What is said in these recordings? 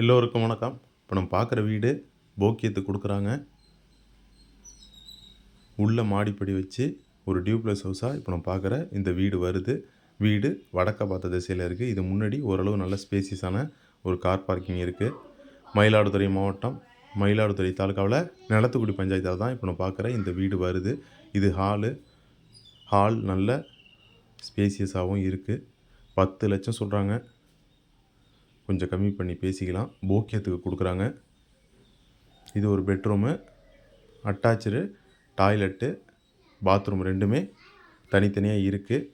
எல்லோருக்கும் வணக்கம். இப்போ நம்ம பார்க்குற வீடு போக்கியத்துக்கு கொடுக்குறாங்க. உள்ளே மாடிப்படி வச்சு ஒரு டியூப்ளஸ் ஹவுஸாக இப்போ நம்ம பார்க்குற இந்த வீடு வருது. வீடு வடக்க பார்த்த திசையில் இருக்குது இது முன்னாடி ஓரளவு நல்ல ஸ்பேசியஸான ஒரு கார் பார்க்கிங் இருக்குது மயிலாடுதுறை மாவட்டம் மயிலாடுதுறை தாலுக்காவில் நிலத்துக்குடி பஞ்சாயத்தில் தான் இப்போ நம்ம பார்க்குற இந்த வீடு வருது. இது ஹாலு ஹால் நல்ல ஸ்பேசியஸாகவும் இருக்குது பத்து லட்சம் சொல்கிறாங்க கொஞ்சம் கம்மி பண்ணி பேசிக்கலாம். போக்கியத்துக்கு கொடுக்குறாங்க. இது ஒரு பெட்ரூமு அட்டாச்சு டாய்லெட்டு பாத்ரூம் ரெண்டுமே தனித்தனியாக இருக்குது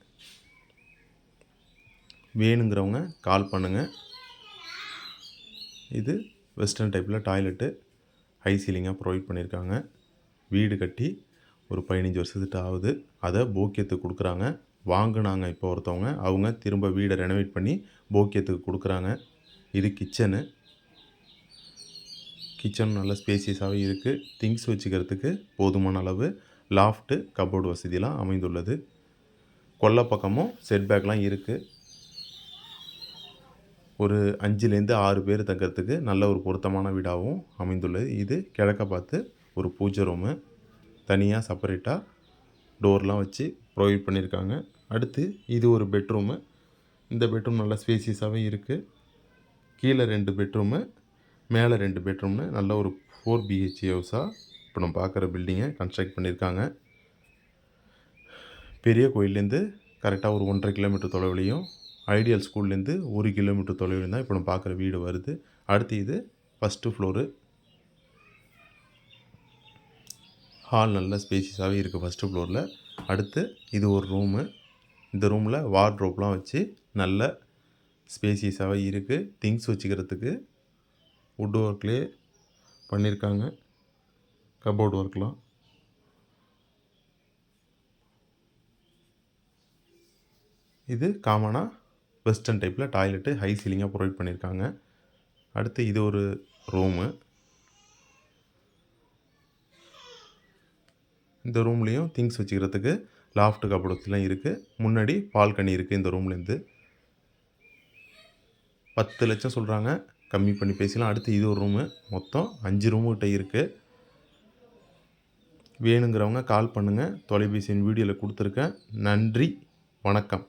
வேணுங்கிறவங்க கால் பண்ணுங்கள் இது வெஸ்டர்ன் டைப்பில் டாய்லெட்டு. ஹை சீலிங்காக ப்ரொவைட் பண்ணியிருக்காங்க வீடு கட்டி ஒரு பதினஞ்சு வருஷத்துட்டு ஆகுது. அதை போக்கியத்துக்கு கொடுக்குறாங்க. வாங்கினாங்க இப்போ ஒருத்தவங்க. அவங்க திரும்ப வீடை ரெனோவேட் பண்ணி போக்கியத்துக்கு கொடுக்குறாங்க. இது கிச்சனு கிச்சன் நல்ல ஸ்பேசியஸாகவே இருக்குது திங்ஸ் வச்சுக்கிறதுக்கு போதுமான அளவு லாஃப்ட்டு கபோர்டு வசதியெலாம் அமைந்துள்ளது. கொல்லை பக்கமும் செட்பேக்லாம் இருக்குது ஒரு அஞ்சுலேருந்து ஆறு பேர் தங்கிறதுக்கு நல்ல ஒரு பொருத்தமான வீடாகவும் அமைந்துள்ளது. இது கிழக்க பார்த்து ஒரு பூஜை ரூமு தனியாக செப்பரேட்டாக டோர்லாம் வச்சு ப்ரொவைட் பண்ணியிருக்காங்க அடுத்து இது ஒரு பெட்ரூமு இந்த பெட்ரூம் நல்லா ஸ்பேசியஸாகவே இருக்குது கீழே ரெண்டு பெட்ரூமு மேலே ரெண்டு பெட்ரூம்னு நல்ல ஒரு ஃபோர் பிஹெச்ஏ ஹவுஸாக இப்போ நம்ம பார்க்குற பில்டிங்கை கன்ஸ்ட்ரக்ட் பண்ணியிருக்காங்க பெரிய கோயிலேருந்து கரெக்டாக ஒரு ஒன்றரை கிலோமீட்டர் தொலைவிலையும் ஐடியல் ஸ்கூல்லேருந்து ஒரு கிலோமீட்டர் தொலைவில் தான் இப்போ நம்ம பார்க்குற வீடு வருது. அடுத்து இது ஃபஸ்ட்டு ஃப்ளோரு ஹால் நல்ல ஸ்பேசியஸாகவே இருக்குது ஃபஸ்ட்டு ஃப்ளோரில் அடுத்து இது ஒரு ரூமு இந்த ரூமில் வார்ட்ரோப்லாம் வச்சு நல்ல ஸ்பேசியஸாகவே இருக்குது திங்ஸ் வச்சுக்கிறதுக்கு வுட் ஒர்க்லேயே பண்ணியிருக்காங்க கபோர்ட் ஒர்க்லாம். இது காமனாக வெஸ்டர்ன் டைப்பில் டாய்லெட்டு ஹை சீலிங்காக ப்ரொவைட் பண்ணியிருக்காங்க அடுத்து இது ஒரு ரூமு. இந்த ரூம்லேயும் திங்ஸ் வச்சுக்கிறதுக்கு லாஃப்ட் கபோர்ட்ஸ்லாம் இருக்குது முன்னாடி பால்கனி இருக்குது இந்த ரூம்லேருந்து பத்து லட்சம் சொல்கிறாங்க கம்மி பண்ணி பேசலாம் அடுத்து இது ஒரு ரூமு மொத்தம் அஞ்சு ரூமுக்கிட்ட இருக்குது வேணுங்கிறவங்க கால் பண்ணுங்கள் தொலைபேசியின் வீடியோவில் கொடுத்துருக்கேன். நன்றி. வணக்கம்.